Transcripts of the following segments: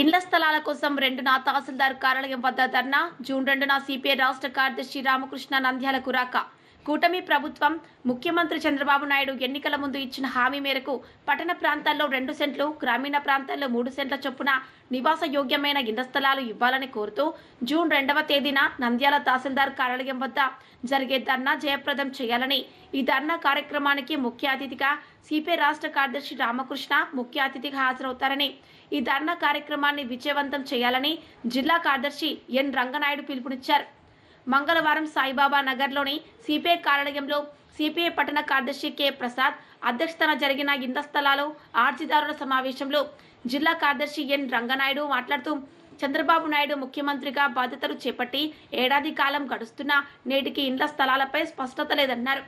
ఇండ్ల స్థలాల కోసం రెండున తహసీల్దార్ కార్యాలయం వద్ద ధర్నా. జూన్ రెండున సిపిఐ రాష్ట్ర కార్యదర్శి రామకృష్ణ నంద్యాల కురాక కూటమి ప్రభుత్వం ముఖ్యమంత్రి చంద్రబాబు నాయుడు ఎన్నికల ముందు ఇచ్చిన హామీ మేరకు పట్టణ ప్రాంతాల్లో రెండు సెంట్లు గ్రామీణ ప్రాంతాల్లో మూడు సెంట్ల చొప్పున నివాస యోగ్యమైన ఇళ్ళ స్థలాలు ఇవ్వాలని కోరుతూ జూన్ రెండవ తేదీన నంద్యాల తహసీల్దార్ కార్యాలయం వద్ద జరిగే ధర్నా జయప్రదం చేయాలని ఈ ధర్నా కార్యక్రమానికి ముఖ్య అతిథిగా సిపిఐ రాష్ట్ర కార్యదర్శి రామకృష్ణ ముఖ్య అతిథిగా హాజరవుతారని ఈ ధర్నా కార్యక్రమాన్ని విజయవంతం చేయాలని జిల్లా కార్యదర్శి ఎన్ రంగనాయుడు పిలుపునిచ్చారు. మంగళవారం సాయిబాబా నగర్లోని సిపిఐ కార్యాలయంలో సిపిఐ పట్టణ కార్యదర్శి కె ప్రసాద్ అధ్యక్షతన జరిగిన ఇండ్ల స్థలాలు ఆర్జిదారుల సమావేశంలో జిల్లా కార్యదర్శి ఎన్ రంగనాయుడు మాట్లాడుతూ చంద్రబాబు నాయుడు ముఖ్యమంత్రిగా బాధ్యతలు చేపట్టి ఏడాది కాలం గడుస్తున్నా నేటికి ఇండ్ల స్థలాలపై స్పష్టత లేదన్నారు.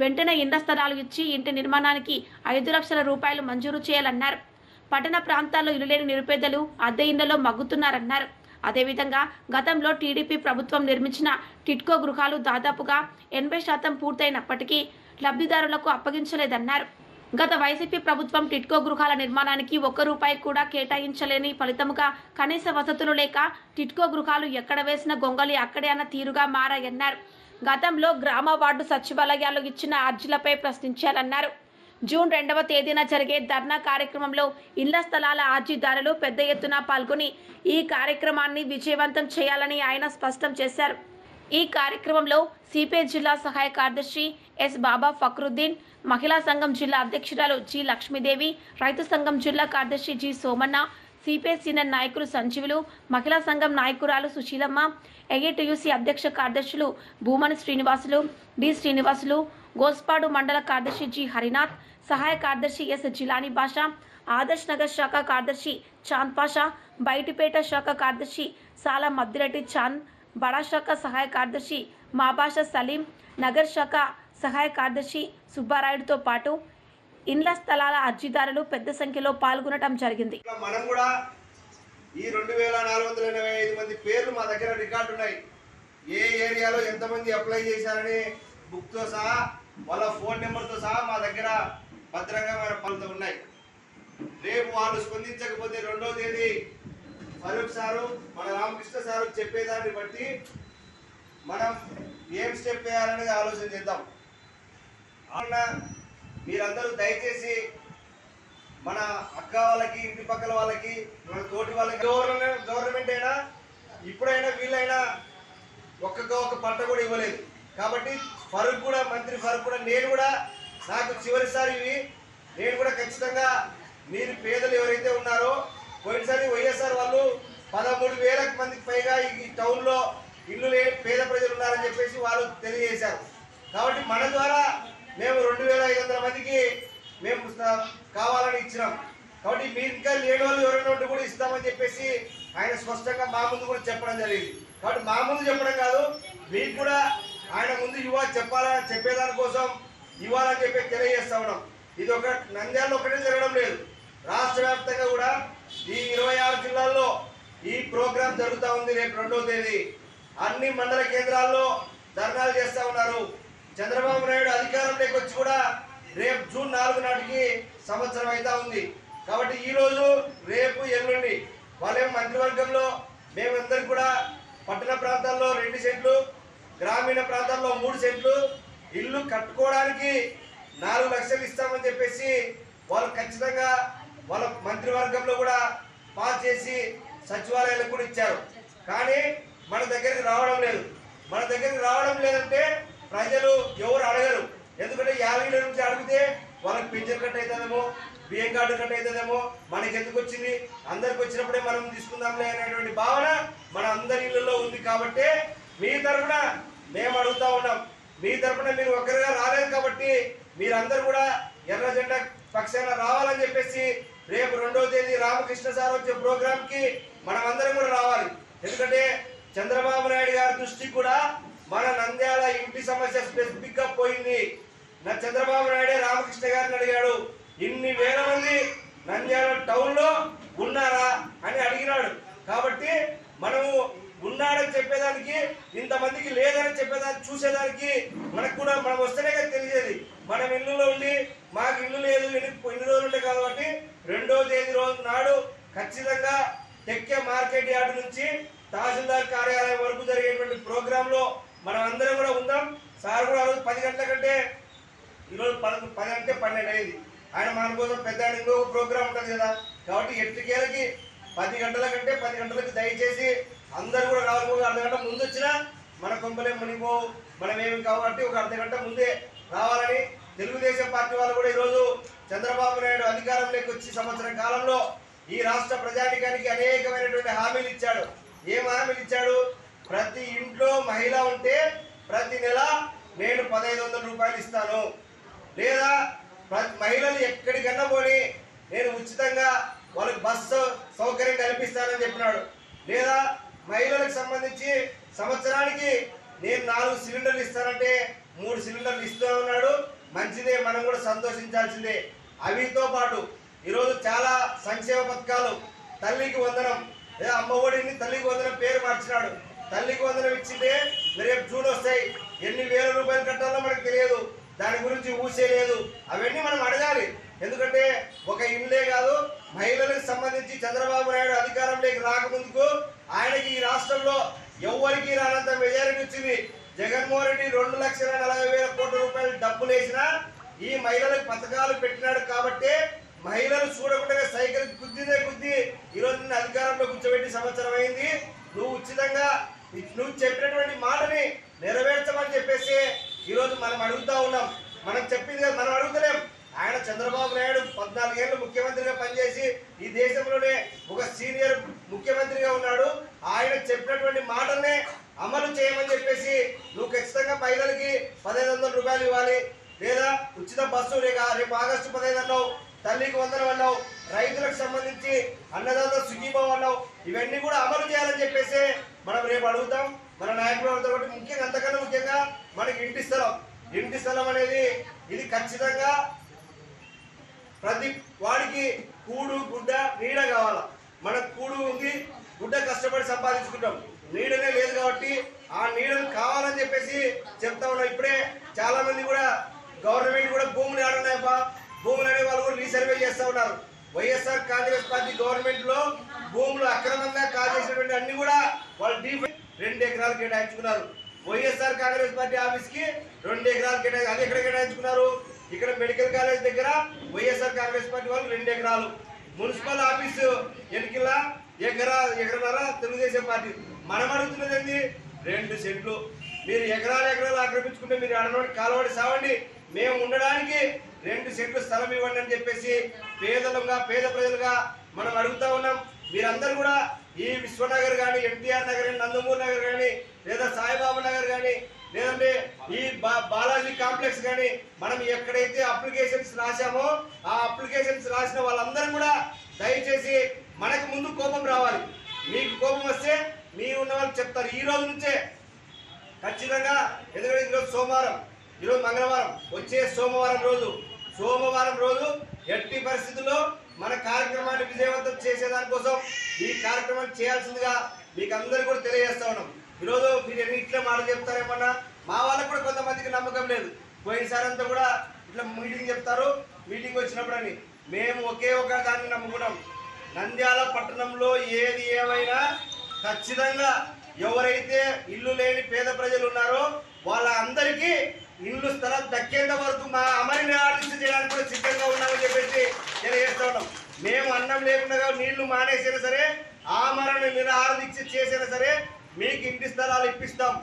వెంటనే ఇండ్ల స్థలాలు ఇచ్చి ఇంటి నిర్మాణానికి ఐదు లక్షల రూపాయలు మంజూరు చేయాలన్నారు. పట్టణ ప్రాంతాల్లో ఇల్లు లేని నిరుపేదలు అద్దె ఇళ్ళలో మగ్గుతున్నారన్నారు. అదేవిధంగా గతంలో టీడీపీ ప్రభుత్వం నిర్మించిన టిట్కో గృహాలు దాదాపుగా ఎనభై శాతం పూర్తయినప్పటికీ లబ్ధిదారులకు అప్పగించలేదన్నారు. గత వైసీపీ ప్రభుత్వం టిట్కో గృహాల నిర్మాణానికి ఒక్క రూపాయి కూడా కేటాయించలేని ఫలితముగా కనీస వసతులు లేక టిట్కో గృహాలు ఎక్కడ వేసిన గొంగలి అక్కడే అన్న తీరుగా మారాయన్నారు. గతంలో గ్రామ వార్డు సచివాలయాలు ఇచ్చిన అర్జీలపై ప్రశ్నించారన్నారు. జూన్ రెండవ తేదీన జరిగే ధర్నా కార్యక్రమంలో ఇళ్ళ స్థలాల ఆర్జీదారులు పెద్ద ఎత్తున పాల్గొని ఈ కార్యక్రమాన్ని విజయవంతం చేయాలని ఆయన స్పష్టం చేశారు. ఈ కార్యక్రమంలో సిపిఐ జిల్లా సహాయ కార్యదర్శి ఎస్ బాబా ఫక్రుద్దీన్ మహిళా సంఘం జిల్లా అధ్యక్షురాలు జి లక్ష్మీదేవి రైతు సంఘం జిల్లా కార్యదర్శి జి సోమన్న సిపిఐ సీనియర్ నాయకులు సంజీవులు మహిళా సంఘం నాయకురాలు సుశీలమ్మ ఏఐటియుసి అధ్యక్ష కార్యదర్శులు భూమని శ్రీనివాసులు డి శ్రీనివాసులు గోస్పాడు మండల కార్యదర్శి జి హరినాథ్ సహాయ కార్యదర్శి ఎస్ జిలానీ భాష ఆదర్శ్ నగర్ శాఖ కార్యదర్శి చాంద్ పాషా బయటిపేట శాఖ కార్యదర్శి సాలా మద్దిరెడ్డి చాంద్ బడా శాఖ సహాయ కార్యదర్శి మాభాష సలీం నగర్ శాఖ సహాయ కార్యదర్శి సుబ్బారాయుడుతో పాటు ఇండ్ల స్థలాల అర్జీదారులు పెద్ద సంఖ్యలో పాల్గొనడం జరిగింది. మనం కూడా ఈ రెండు వేల నాలుగు వందల ఎనభై ఐదు మంది పేర్లు మా దగ్గర రికార్డు ఉన్నాయి. ఏ ఏరియాలో ఎంతమంది అప్లై చేశారని బుక్తో సహా వాళ్ళ ఫోన్ నెంబర్తో సహా మా దగ్గర భద్రంగా మన పనులతో ఉన్నాయి. రేపు వాళ్ళు స్పందించకపోతే రెండో తేదీ ఫరూక్ సారు మన రామకృష్ణ సారు చెప్పేదాన్ని బట్టి మనం ఏం స్టెప్ వేయాలనేది ఆలోచన చేద్దాం. అవునా మీరందరూ దయచేసి మన అక్క వాళ్ళకి ఇంటి పక్కల వాళ్ళకి మన తోటి వాళ్ళకి. గవర్నమెంట్ గవర్నమెంట్ అయినా ఇప్పుడైనా వీళ్ళైనా ఒక్క ఒక పంట కూడా ఇవ్వలేదు. కాబట్టి ఫరూక్ కూడా మంత్రి ఫరూక్ కూడా నేను కూడా నాకు చివరిసారి ఇవి. నేను కూడా ఖచ్చితంగా మీరు పేదలు ఎవరైతే ఉన్నారో పోయినసారి వైఎస్ఆర్ వాళ్ళు పదమూడు వేల మందికి పైగా ఈ టౌన్లో ఇల్లు లేని పేద ప్రజలు ఉన్నారని చెప్పేసి వాళ్ళు తెలియజేశారు. కాబట్టి మన ద్వారా మేము రెండు వేల ఐదు వందల మందికి మేము కావాలని ఇచ్చినాం. కాబట్టి మీ ఇంకా లేని వాళ్ళు ఎవరైనా ఉంటే కూడా ఇస్తామని చెప్పేసి ఆయన స్పష్టంగా మా ముందు కూడా చెప్పడం జరిగింది. కాబట్టి మా ముందు చెప్పడం కాదు మీకు కూడా ఆయన ముందు యువ చెప్పాలని చెప్పేదాని కోసం ఇవ్వాలని చెప్పి తెలియజేస్తా ఉన్నాం. ఇది ఒక నంద్యాలలో ఒకటే జరగడం లేదు. రాష్ట్ర వ్యాప్తంగా కూడా ఈ ఇరవై ఆరు జిల్లాల్లో ఈ ప్రోగ్రాం జరుగుతూ ఉంది రేపు రెండవ తేదీ. అన్ని మండల కేంద్రాల్లో ధర్నాలు చేస్తూ ఉన్నారు. చంద్రబాబు నాయుడు అధికారంలోకి వచ్చి కూడా రేపు జూన్ నాలుగు నాటికి సంవత్సరం అయితే ఉంది. కాబట్టి ఈ రోజు రేపు ఎల్లుండి వాళ్ళేమో మంత్రివర్గంలో మేమందరం కూడా పట్టణ ప్రాంతాల్లో రెండు సెంట్లు గ్రామీణ ప్రాంతాల్లో మూడు సెంట్లు ఇల్లు కట్టుకోవడానికి నాలుగు లక్షలు ఇస్తామని చెప్పేసి వాళ్ళు ఖచ్చితంగా వాళ్ళ మంత్రివర్గంలో కూడా పాస్ చేసి సచివాలయాలకు కూడా ఇచ్చారు. కానీ మన దగ్గరికి రావడం లేదు. మన దగ్గరికి రావడం లేదంటే ప్రజలు ఎవరు అడగరు. ఎందుకంటే యాభై నుంచి అడిగితే వాళ్ళకి పింఛన్ కట్ అవుతుందేమో బియ్యం కార్డు కట్ అవుతుందేమో మనకి ఎందుకు వచ్చింది? అందరికి వచ్చినప్పుడే మనం తీసుకుందాంలే అనేటువంటి భావన మన అందరి ఇళ్ళలో ఉంది కాబట్టి మీ తరఫున మేము అడుగుతా ఉన్నాం. మీ తరఫున మీరు ఒక్కరిగా రాలేదు కాబట్టి మీరందరూ కూడా ఎర్ర జెండా పక్షాన రావాలని చెప్పేసి రేపు రెండవ తేదీ రామకృష్ణ సార్ వచ్చే ప్రోగ్రామ్కి మనం అందరం కూడా రావాలి. ఎందుకంటే చంద్రబాబు నాయుడు గారి దృష్టికి కూడా మన నంద్యాల ఇంటి సమస్య స్పెసిఫిక్గా పోయింది. నా చంద్రబాబు నాయుడే రామకృష్ణ గారిని అడిగాడు ఇన్ని వేల మంది నంద్యాల టౌన్లో ఉన్నారా? అని అడిగినాడు. కాబట్టి మనము ఉన్నాడని చెప్పేదానికి ఇంతమందికి లేదని చెప్పేదానికి చూసేదానికి మనకు కూడా మనం వస్తేనే కదా తెలిసేది. మనం ఇల్లులో ఉండి మాకు ఇల్లు లేదు ఇన్ని ఇన్ని రోజులు కాబట్టి రెండో తేదీ రోజు నాడు ఖచ్చితంగా టెక్కే మార్కెట్ యార్డ్ నుంచి తహసీల్దార్ కార్యాలయం వరకు జరిగేటువంటి ప్రోగ్రాంలో మనం అందరం కూడా ఉందాం. సార్ కూడా ఆ రోజు పది గంటల కంటే ఈరోజు పదకొండు పది అంటే పన్నెండు అయింది. ఆయన మన కోసం పెద్ద ఆయన ఇంకో ప్రోగ్రామ్ ఉంటుంది కదా. కాబట్టి ఎట్టుకేలకి పది గంటల కంటే పది గంటలకు దయచేసి అందరూ కూడా రావాలి ఒక అర్ధ గంట ముందు వచ్చినా మన కొంపలే మునిపో మనం ఏమి కాబట్టి ఒక అర్ధ గంట ముందే రావాలని తెలుగుదేశం పార్టీ వాళ్ళు కూడా ఈరోజు చంద్రబాబు నాయుడు అధికారంలోకి వచ్చి సంవత్సరం కాలంలో ఈ రాష్ట్ర ప్రజానికానికి అనేకమైనటువంటి హామీలు ఇచ్చాడు. ఏం హామీలు ఇచ్చాడు? ప్రతి ఇంట్లో మహిళ ఉంటే ప్రతి నెల నేను పదహైదు వందల రూపాయలు ఇస్తాను. లేదా ప్రతి మహిళలు ఎక్కడికన్నా పోని నేను ఉచితంగా వాళ్ళకి బస్సు సౌకర్యం కల్పిస్తానని చెప్పినాడు. లేదా మహిళలకు సంబంధించి సంవత్సరానికి నేను నాలుగు సిలిండర్లు ఇస్తానంటే మూడు సిలిండర్లు ఇస్తూ ఉన్నాడు. మంచిదే మనం కూడా సంతోషించాల్సిందే. అవితో పాటు ఈరోజు చాలా సంక్షేమ పథకాలు. తల్లికి వందనం. లేదా అమ్మ ఒడిని తల్లికి వందనం పేరు మార్చినాడు. తల్లికి వందనం ఇచ్చిందే రేపు జూన్ వస్తాయి. ఎన్ని వేల రూపాయలు కట్టాలో మనకు తెలియదు. దాని గురించి ఊసేయలేదు అవన్నీ మనం అడగాలి. ఎందుకంటే ఒక ఇండ్లే కాదు మహిళలకు సంబంధించి చంద్రబాబు నాయుడు అధికారంలోకి రాకముందుకు ఆయనకి ఈ రాష్ట్రంలో ఎవరికి రానంత మెజారిటీ వచ్చింది. జగన్మోహన్ రెడ్డి రెండు లక్షల నలభై వేల కోట్ల రూపాయలు డబ్బులు వేసినా ఈ మహిళలకు పథకాలు పెట్టినాడు కాబట్టి మహిళలు చూడకుండా సైకిల్ గుద్దిదే గుద్ది ఈరోజు నిన్ను అధికారంలో కూర్చోబెట్టి సంవత్సరం అయింది. నువ్వు ఉచితంగా నువ్వు చెప్పినటువంటి మాటని నెరవేర్చమని చెప్పేసి ఈరోజు మనం అడుగుతా ఉన్నాం. మనం చెప్పింది కదా మనం అడుగుతలేం. ఆయన చంద్రబాబు నాయుడు పద్నాలుగేళ్ళు ముఖ్యమంత్రిగా పనిచేసి ఈ దేశంలోనే ఒక సీనియర్ ముఖ్యమంత్రిగా ఉన్నాడు. ఆయన చెప్పినటువంటి మాటల్ని అమలు చేయమని చెప్పేసి నువ్వు ఖచ్చితంగా మహిళలకి పదహైదు వందల రూపాయలు ఇవ్వాలి. లేదా ఉచిత బస్సు లేక రేపు ఆగస్టు పదహైదు అన్నావు తల్లికి వందనం అన్నావు రైతులకు సంబంధించి అన్నదాత సుఖీభావం అన్నావు ఇవన్నీ కూడా అమలు చేయాలని చెప్పేసి మనం రేపు అడుగుతాం మన నాయకులు అడుగుతాం కాబట్టి ముఖ్యంగా అంతకన్నా ముఖ్యంగా మనకి ఇంటి స్థలం. ఇంటి స్థలం అనేది ఇది ఖచ్చితంగా ప్రతి వాడికి కూడు గుడ్డ నీడ కావాలా. మనకు కూడు ఉంది గుడ్డ కష్టపడి సంపాదించుకుంటాం. నీడనే లేదు కాబట్టి ఆ నీడను కావాలని చెప్పేసి చెప్తా ఉన్నాం. ఇప్పుడే చాలా మంది కూడా గవర్నమెంట్ కూడా భూములు ఆడున్నాయప్ప భూములు అనే వాళ్ళు కూడా రీసర్వే చేస్తూ ఉన్నారు. వైఎస్ఆర్ కాంగ్రెస్ పార్టీ గవర్నమెంట్లో భూములు అక్రమంగా కాజేసినటువంటి అన్ని కూడా వాళ్ళు డీ రెండు ఎకరాలు కేటాయించుకున్నారు. వైఎస్ఆర్ కాంగ్రెస్ పార్టీ ఆఫీస్కి రెండు ఎకరాలు కేటాయి అది ఎక్కడ కేటాయించుకున్నారు? ఇక్కడ మెడికల్ కాలేజ్ దగ్గర వైఎస్ఆర్ కాంగ్రెస్ పార్టీ వాళ్ళు రెండు ఎకరాలు. మున్సిపల్ ఆఫీసు ఎన్నికల ఎకరా ఎకరన్నర తెలుగుదేశం పార్టీ. మనం అడుగుతున్నది ఏంది? రెండు సెట్లు. మీరు ఎకరాలు ఎకరాలు ఆక్రమించుకుంటే మీరు అడనోటి కాలవాడి సావండి. మేము ఉండడానికి రెండు సెట్లు స్థలం ఇవ్వండి అని చెప్పేసి పేదలుగా పేద ప్రజలుగా మనం అడుగుతా ఉన్నాం. మీరందరూ కూడా ఈ విశ్వనగర్ కానీ ఎన్టీఆర్ నగర్ కానీ నందమూరి నగర్ కానీ లేదా సాయిబాబా నగర్ కానీ లేదంటే ఈ బా- బాలాజీ కాంప్లెక్స్ కానీ మనం ఎక్కడైతే అప్లికేషన్స్ రాశామో ఆ అప్లికేషన్స్ రాసిన వాళ్ళందరూ కూడా దయచేసి మనకు ముందు కోపం రావాలి. మీకు కోపం వస్తే మీరు ఉన్న వాళ్ళు చెప్తారు. ఈ రోజు నుంచే ఖచ్చితంగా ఎందుకంటే ఈరోజు సోమవారం ఈరోజు మంగళవారం వచ్చే సోమవారం రోజు సోమవారం రోజు ఎట్టి పరిస్థితుల్లో మన కార్యక్రమాన్ని విజయవంతం చేసేదానికోసం ఈ కార్యక్రమాన్ని చేయాల్సిందిగా మీకు అందరికీ కూడా తెలియజేస్తా ఉన్నాం. ఈరోజు మీరు ఎన్ని ఇట్లా మాట చెప్తారేమన్నా మా వాళ్ళకు కూడా కొంతమందికి నమ్మకం లేదు. పోయినసారి అంతా కూడా ఇట్లా మీటింగ్ చెప్తారు. మీటింగ్ వచ్చినప్పుడు అని మేము ఒకే ఒక దాన్ని నమ్ముకున్నాం. నంద్యాల పట్టణంలో ఏది ఏమైనా ఖచ్చితంగా ఎవరైతే ఇల్లు లేని పేద ప్రజలు ఉన్నారో వాళ్ళందరికీ ఇల్లు స్థలం దక్కేంత వరకు మా అమరిన ఆలోచన చేయడానికి కూడా సిద్ధంగా ఉన్నామని చెప్పేసి తెలియజేస్తా ఉన్నాం మేము లేకుండా నీళ్ళు మానేసినా సరే ఆమరణ నిరాహార దీక్ష చేసినా సరే మీకు ఇంటి స్థలాలు ఇప్పిస్తాం.